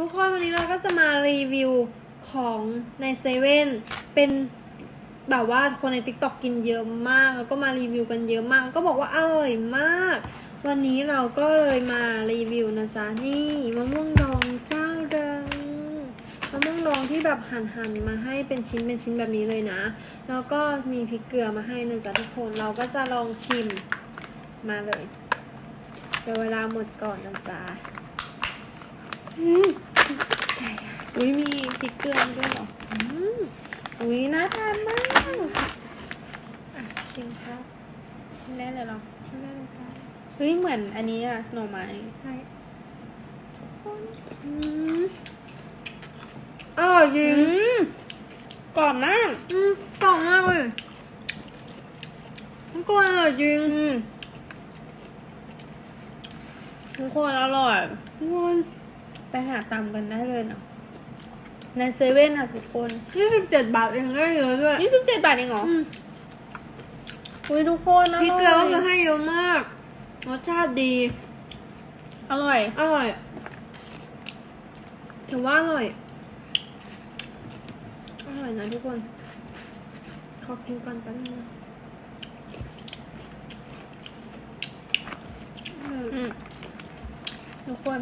ทุกคนวันนี้เราก็จะมารีวิวของในเซเว่นเป็นแบบว่าคนใน t ิ k t o k กินเยอะมาก แล้วก็มารีวิวกันเยอะมาก ก็บอกว่าอร่อยมาก วันนี้เราก็เลยมารีวิวนะจ๊ะนี่มะม่วงดองเจ้าดังมะม่วงดองที่แบบหั่นหั่นๆมาให้เป็นชิ้นเป็นชิ้นแบบนี้เลยนะ แล้วก็มีพริกเกลือมาให้นะจ๊ะทุกคนเราก็จะลองชิมมาเลยเดี๋ยวเวลาหมดก่อนนะจ๊ะ อืมอุ้ยมีพริกเกลือด้วยเหรออืมอุ้ยน่าทานมากอะชิมครับชิมได้เลยเหรอชิมได้เลยจ้ะเฮ้ยเหมือนอันนี้อะหน่อไม้ใช่อืมอร่อยจริอืงมกรอบมากอืมกล่องมากเลยมันก็อร่อยจริงอืมทุกคนอร่อยทุกคนไป หาตำกันได้เลยนะในเซเว่นอะทุกคนยี่สิบเจ็ดบาทเองได้เยอะด้วยยี่สิบเจ็ดบาทเองเหรออืมอุ้ยทุกคนอร่อยพริกเกลือก็คือให้เยอะมาก รสชาติดี อร่อย อร่อยถือว่าอร่อย อร่อยนะทุกคน ขอกินก่อนแป๊บนึงนะอร่อยอืมทุกคน